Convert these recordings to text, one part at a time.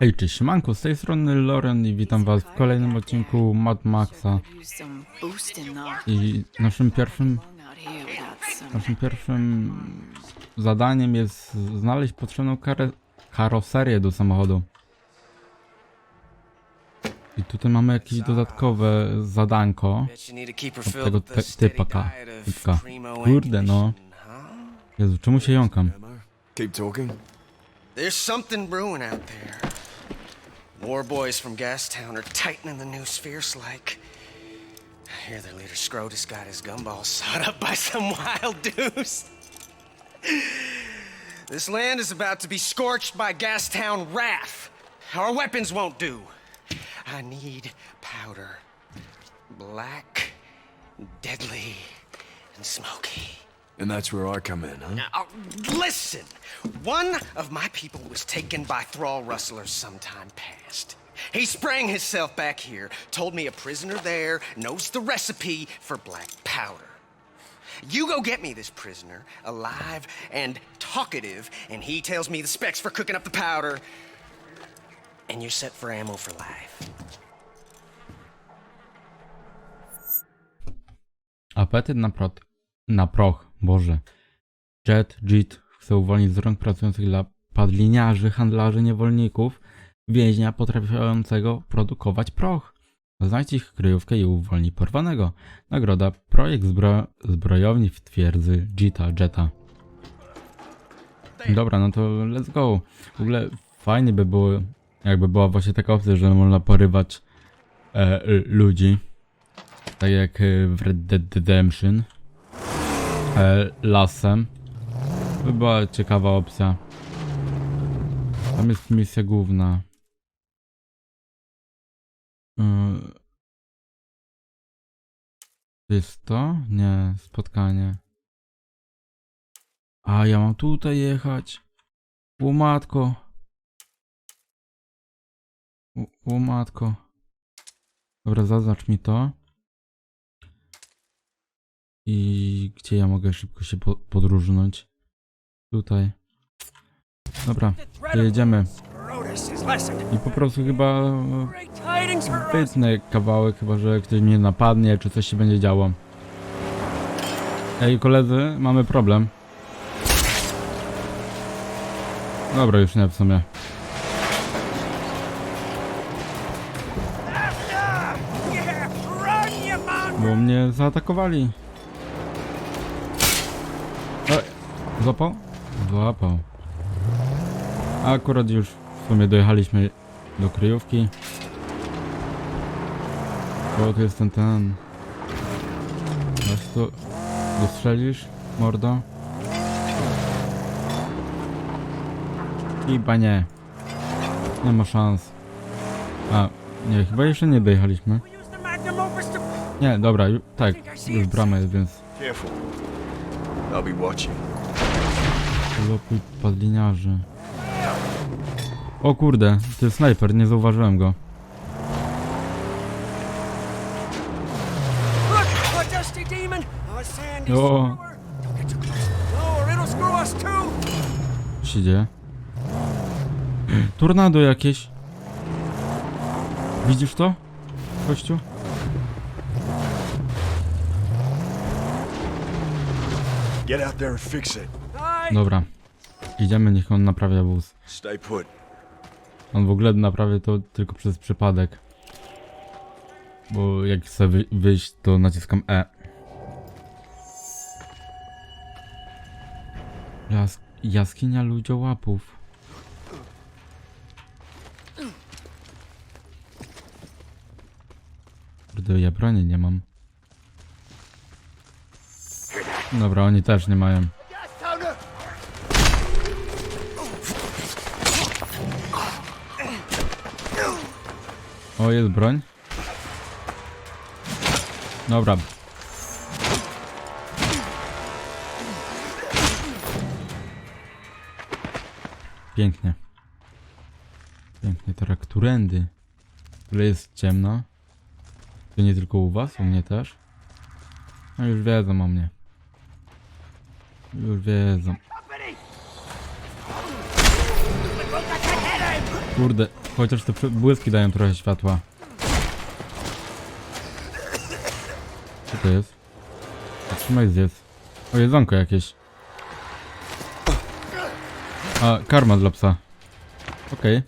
Hej, cześć, siemanko, z tej strony Loren i witam was w kolejnym odcinku Mad Maxa i naszym pierwszym, naszym pierwszym zadaniem jest znaleźć potrzebną kare, karoserię do samochodu. I tutaj mamy jakieś dodatkowe zadanko. Od tego te- typaka, typka. Kurde, no. Jezu, czemu się jąkam? Keep talking. There's something brewing out there. More boys from Gastown are tightening the noose fierce like. I hear their leader Scrotus got his gumballs sawed up by some wild deuce. This land is about to be scorched by Gastown wrath. Our weapons won't do. I need powder. Black, deadly, and smoky. And that's where I come in, huh? Now, uh, listen! One of my people was taken by thrall rustlers sometime past. He sprang himself back here, told me a prisoner there knows the recipe for black powder. You go get me this prisoner, alive and talkative, and he tells me the specs for cooking up the powder, and you're set for ammo for life. Apetyt na, prot, na proch, Boże. Jet, Jit chce uwolnić z rąk pracujących dla padliniarzy, handlarzy, niewolników, więźnia potrafiącego produkować proch. Znajdź ich kryjówkę i uwolnij porwanego. Nagroda projekt zbro zbrojowni w twierdzy Jita, Jetta. Dobra, no to let's go. W ogóle fajnie by było, jakby była właśnie taka opcja, że można porywać e, ludzi. Tak jak y, w Red Dead Redemption. E, lasem. To by była ciekawa opcja. Tam jest misja główna. Y, To jest to? Nie, spotkanie. A ja mam tutaj jechać. Łomatko. Łomatko. Dobra, zaznacz mi to. I gdzie ja mogę szybko się po podróżnąć? Tutaj. Dobra, jedziemy. I po prostu chyba e, wytnę kawałek, chyba że ktoś mnie napadnie, czy coś się będzie działo. Ej, koledzy, mamy problem. Dobra, już nie w sumie. Bo mnie zaatakowali. Złapał? Złapał. A akurat już w sumie dojechaliśmy do kryjówki. O, tu jest ten ten. Weź tu dostrzelisz, mordo. Chyba nie. Nie ma szans. A, nie, chyba jeszcze nie dojechaliśmy. Nie, dobra, ju, tak, już brama jest, więc Careful. I'll be watching. Lopuj padliniarzy. O kurde, to jest snajper, nie zauważyłem go. O. Co się dzieje? Tornado jakieś. Widzisz to? Kościół? Get out there and fix it. Dobra. Idziemy, niech on naprawia wóz. Stay put. On w ogóle naprawia to tylko przez przypadek. Bo jak chcę wy wyjść, to naciskam E. Jas jaskinia ludziołapów. Kurde, ja broni nie mam. Dobra, oni też nie mają. O, jest broń. Dobra. Pięknie. Pięknie, teraz którędy? Ale jest ciemno. To nie tylko u was, u mnie też. No już wiedzą o mnie. Już wiedzą. Kurde, chociaż te błyski dają trochę światła. Co to jest? Trzymaj zjedz. O, jedzonko jakieś. A, karma dla psa. Okej.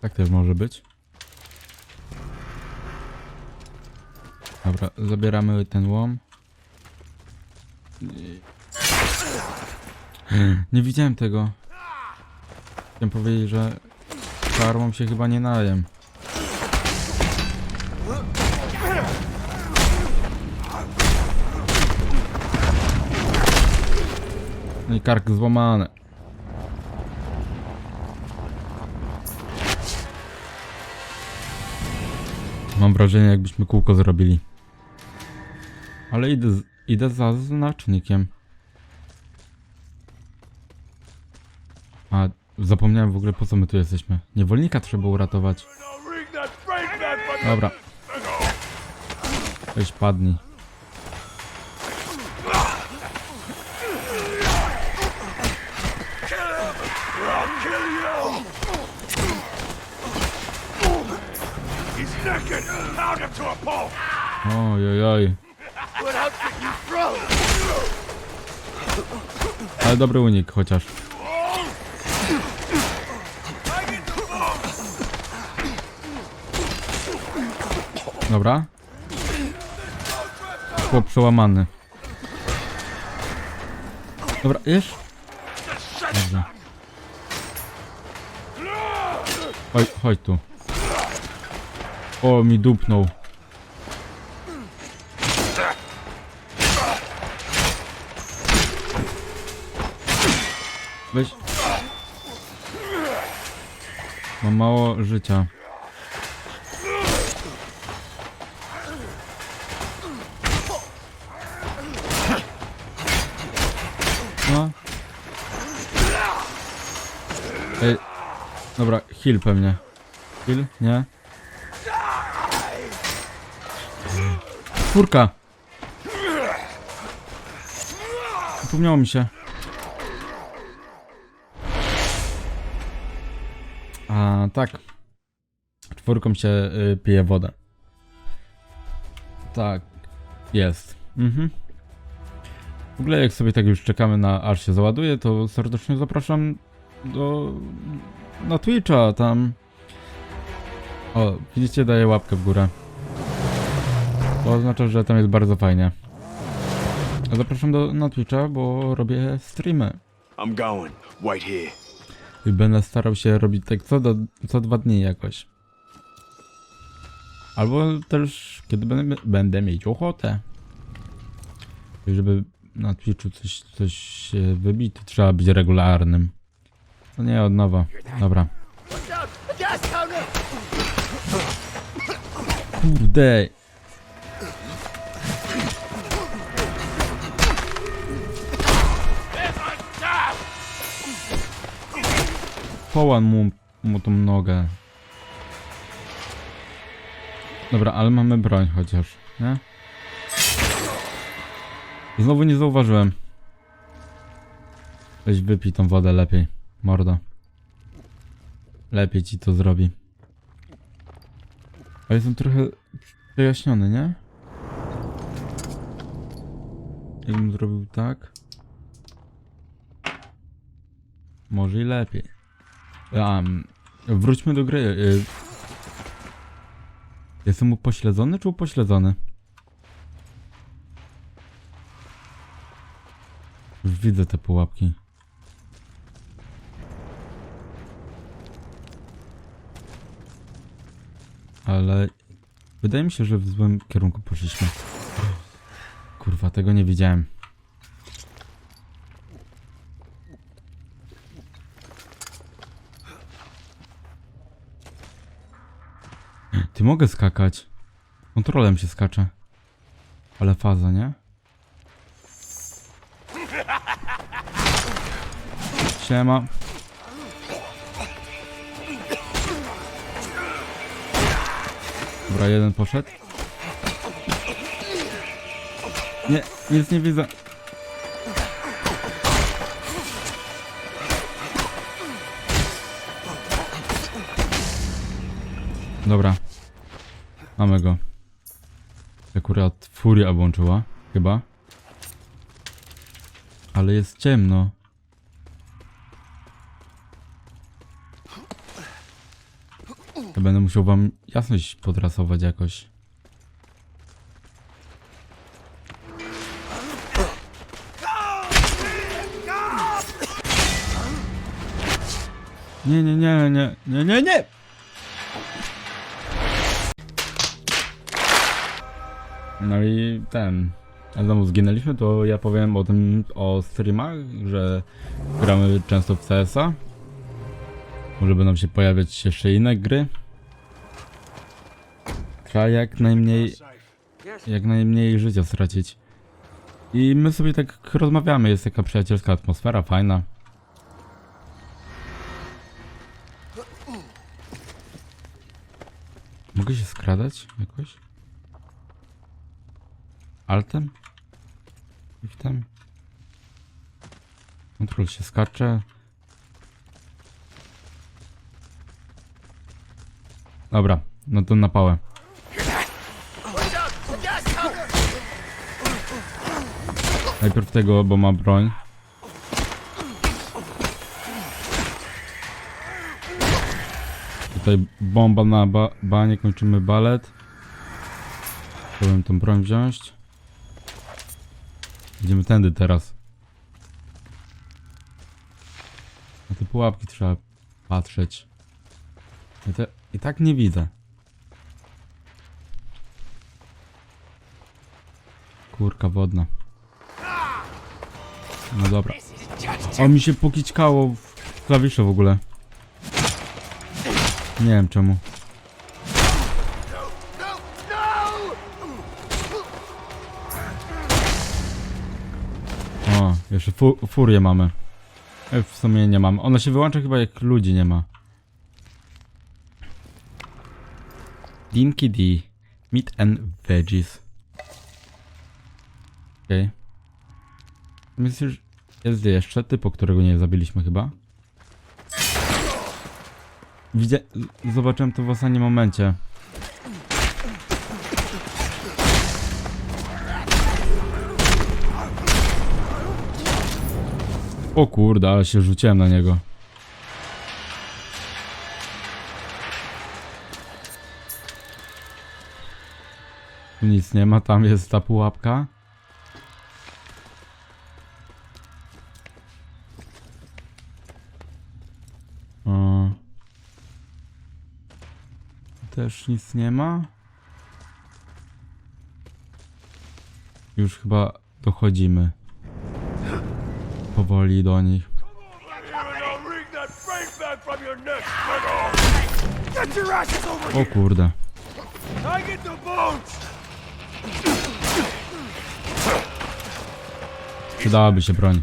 Tak też może być. Dobra, zabieramy ten łom. Nie widziałem tego. Chciałem powiedzieć, że karmą się chyba nie najem. No i kark złamany. Mam wrażenie, jakbyśmy kółko zrobili. Ale idę, idę za znacznikiem. A zapomniałem w ogóle po co my tu jesteśmy. Niewolnika trzeba uratować. Dobra. Weź padnij. He's naked! Pound him to a pulp! Oj, oj, oj. What else did you throw? Ale dobry unik chociaż. Dobra. Chłop przełamany. Dobra, jesz? Dobrze. Chodź, chodź tu. O, mi dupnął. Weź. Mam mało życia. Dobra, heal pewnie. Heal? Nie? Czwórka! Zapomniało mi się. A tak. Czwórką się y, pije wodę. Tak. Jest. Mhm. W ogóle jak sobie tak już czekamy na aż się załaduje, to serdecznie zapraszam do na Twitcha tam. O, widzicie, daję łapkę w górę. To oznacza, że tam jest bardzo fajnie. A Zapraszam do, na Twitcha, bo robię streamy. I'm going. Wait here. I będę starał się robić tak co, do, co dwa dni jakoś. Albo też kiedy będę, będę mieć ochotę. I Żeby na Twitchu coś, coś wybić, to trzeba być regularnym. To nie od nowa. Dobra. Kurde. Połan mu, mu tą nogę. Dobra, ale mamy broń chociaż, nie? Znowu nie zauważyłem. Weź wypij tą wodę lepiej, mordo. Lepiej ci to zrobi. A jestem trochę przejaśniony, nie? Jakbym zrobił tak. Może i lepiej. Um, wróćmy do gry. y. Jestem upośledzony czy upośledzony? Widzę te pułapki. Ale wydaje mi się, że w złym kierunku poszliśmy. Kurwa, tego nie widziałem. Ty mogę skakać. Kontrolem się skacze. Ale faza, nie? Siema. Dobra, jeden poszedł. Nie, nic nie widzę. Dobra. Mamy go. Akurat furia obłączyła, chyba. Ale jest ciemno. To będę musiał wam jasność podrasować jakoś. Nie, nie, nie, nie, nie, nie, nie! No i ten. A znowu zginęliśmy, to ja powiem o tym, o streamach, że gramy często w CS-a. Może będą się pojawiać jeszcze inne gry. Trzeba jak najmniej, jak najmniej życia stracić. I my sobie tak rozmawiamy, jest taka przyjacielska atmosfera, fajna. Mogę się skradać jakoś? Altem? Shiftem? Kontrol się skacze. Dobra, no to na pałę. Najpierw tego, bo ma broń. Tutaj bomba na ba banie, kończymy balet. Chciałbym tą broń wziąć. Idziemy tędy teraz. Na te pułapki trzeba patrzeć. I, I tak nie widzę. Kurka wodna. No dobra. O, mi się pokićkało w klawisze w ogóle. Nie wiem czemu. O, jeszcze fu furię mamy. E, W sumie nie mamy. Ona się wyłącza chyba jak ludzi nie ma. Dinky D. Meat and veggies. Okej. Okay. Jest. Jest jeszcze typu, którego nie zabiliśmy chyba. Widzia... Zobaczyłem to w ostatnim momencie. O kurde, ale się rzuciłem na niego. Nic nie ma, tam jest ta pułapka. O. Też nic nie ma. Już chyba dochodzimy powoli do nich. O kurde. I get the boats! Przydałaby się broń.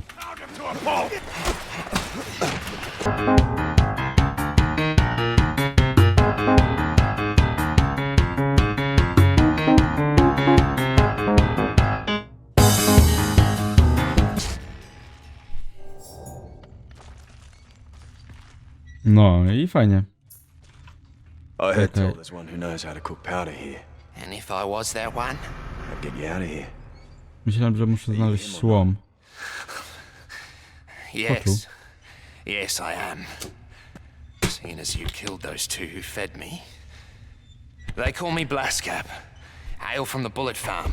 No i fajnie. I heard Okay. told there's one who knows how to cook powder here. And if I was that one, I'd get you out of here. Myślałem, że muszę znaleźć łom. yes. Yes, I am. Seeing as you killed those two who fed me. They call me Blaskap. Hail from the Bullet Farm.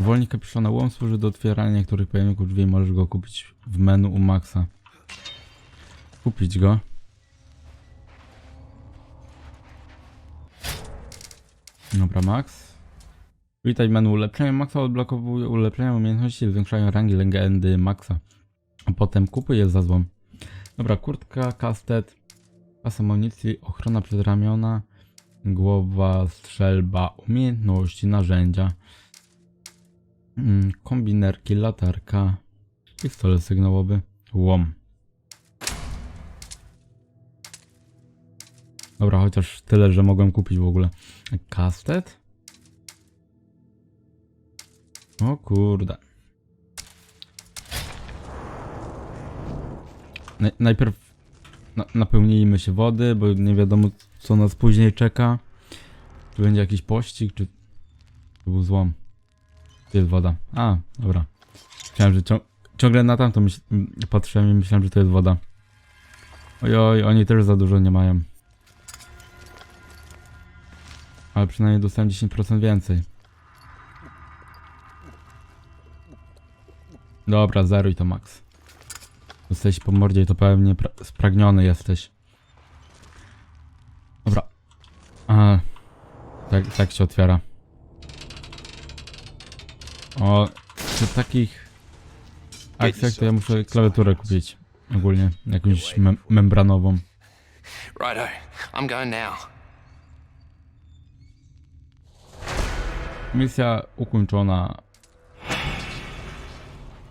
Wolnik kapiszona łom służy do otwierania niektórych pojemników drzwi. Możesz go kupić w menu u Maxa. Kupić go. Dobra, Max. Witaj menu ulepszenia. Maxa odblokowuje ulepszenia umiejętności, zwiększają rangi legendy Maxa. A potem kupuj je za złom. Dobra, kurtka, kastet, pas amunicji, ochrona przez ramiona, głowa, strzelba, umiejętności, narzędzia. Mm, kombinerki, latarka, pistolet sygnałowy, łom. Dobra, chociaż tyle, że mogłem kupić w ogóle. Kastet? O kurde. Naj- najpierw na, napełnijmy się wody, bo nie wiadomo co nas później czeka. Czy będzie jakiś pościg, czy... To był złom. Gdzie jest woda? A, dobra. Myślałem, że cią ciągle na tamto myśl patrzyłem i myślałem, że to jest woda. Ojoj, oni też za dużo nie mają. Ale przynajmniej dostałem 10% więcej. Dobra, zeruj to max. Jesteś po mordzie to pewnie pra- spragniony jesteś. Dobra. A, tak, tak się otwiera. O, przy takich akcjach to ja muszę klawiaturę kupić. Ogólnie, jakąś mem membranową. Righto, I'm going now. Misja ukończona.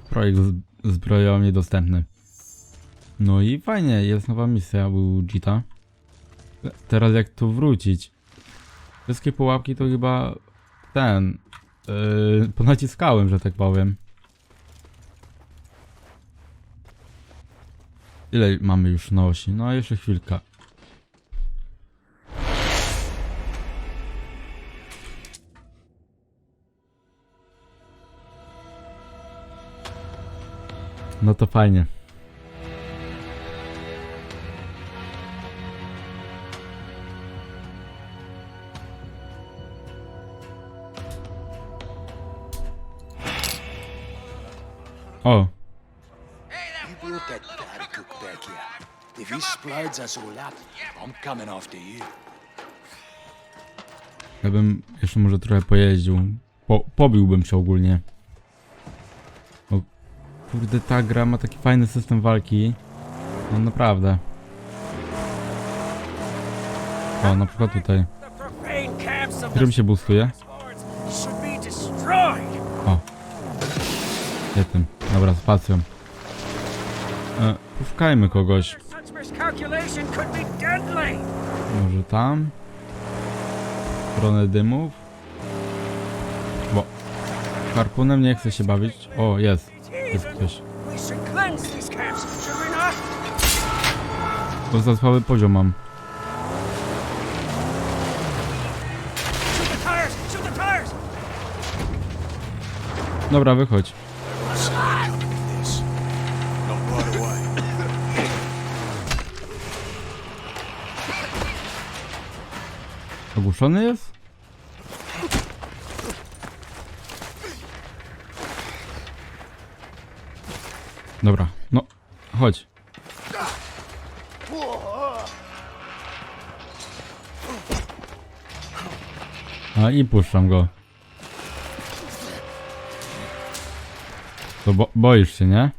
Projekt z- zbrojowy niedostępny. No i fajnie, jest nowa misja u Jita. Teraz jak tu wrócić? Wszystkie pułapki to chyba ten. Yy, ponaciskałem, że tak powiem. Ile mamy już na osi? No jeszcze chwilkę. No to fajnie. O, You look at that cook back here. If he splurges us all out, I'm coming after you. ja bym jeszcze może trochę pojeździł. Po, pobiłbym się ogólnie. Kurde, ta gra ma taki fajny system walki. No naprawdę. O, na przykład tutaj. Którym się boostuje? O. Nie tym. Dobra, spacją. E, poszukajmy kogoś. Może tam? Stronę dymów? Bo harpunem nie chce się bawić. O, jest. Ktoś. To za słaby poziom mam. Dobra, wychodź. Ogłuszony jest? Dobra, no, chodź. A i puszczam go. To bo boisz się, nie?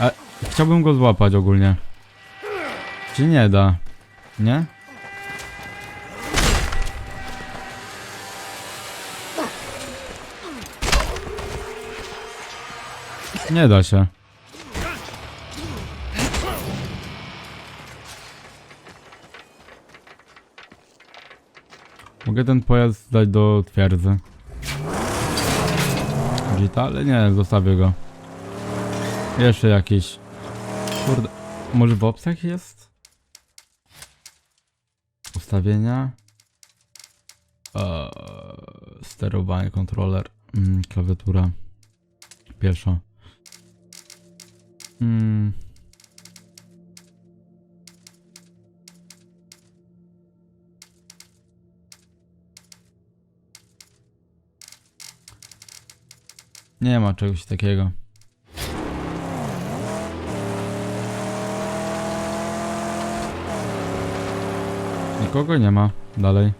A chciałbym go złapać ogólnie. Czy nie da? Nie? Nie da się. Mogę ten pojazd dać do twierdzy. Gita, ale nie, zostawię go. Jeszcze jakiś. Kurde. Może w opcjach jest? Ustawienia. Eee, sterowanie, kontroler, mm, klawiatura. Pierwsza. Mm. Nie ma czegoś takiego. Nikogo nie ma dalej.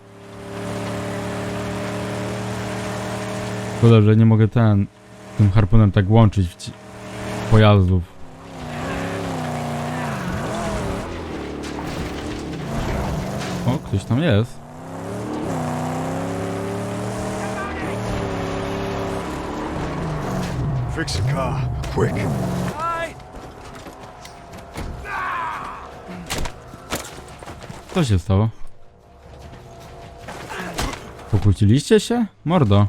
Szkoda, że nie mogę ten tym harpunem tak łączyć pojazdów. Ktoś tam jest. Fix the car, quick. Co się stało? Pokłóciliście się? Mordo.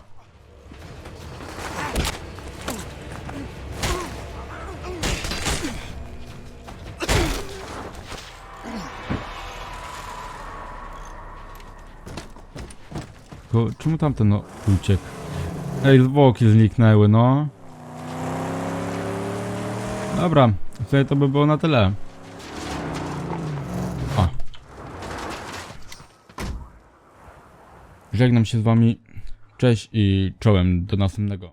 Czemu tamten no uciekł? Ej, zwłoki zniknęły, no. Dobra, sobie to by było na tyle. O. Żegnam się z wami. Cześć i czołem do następnego.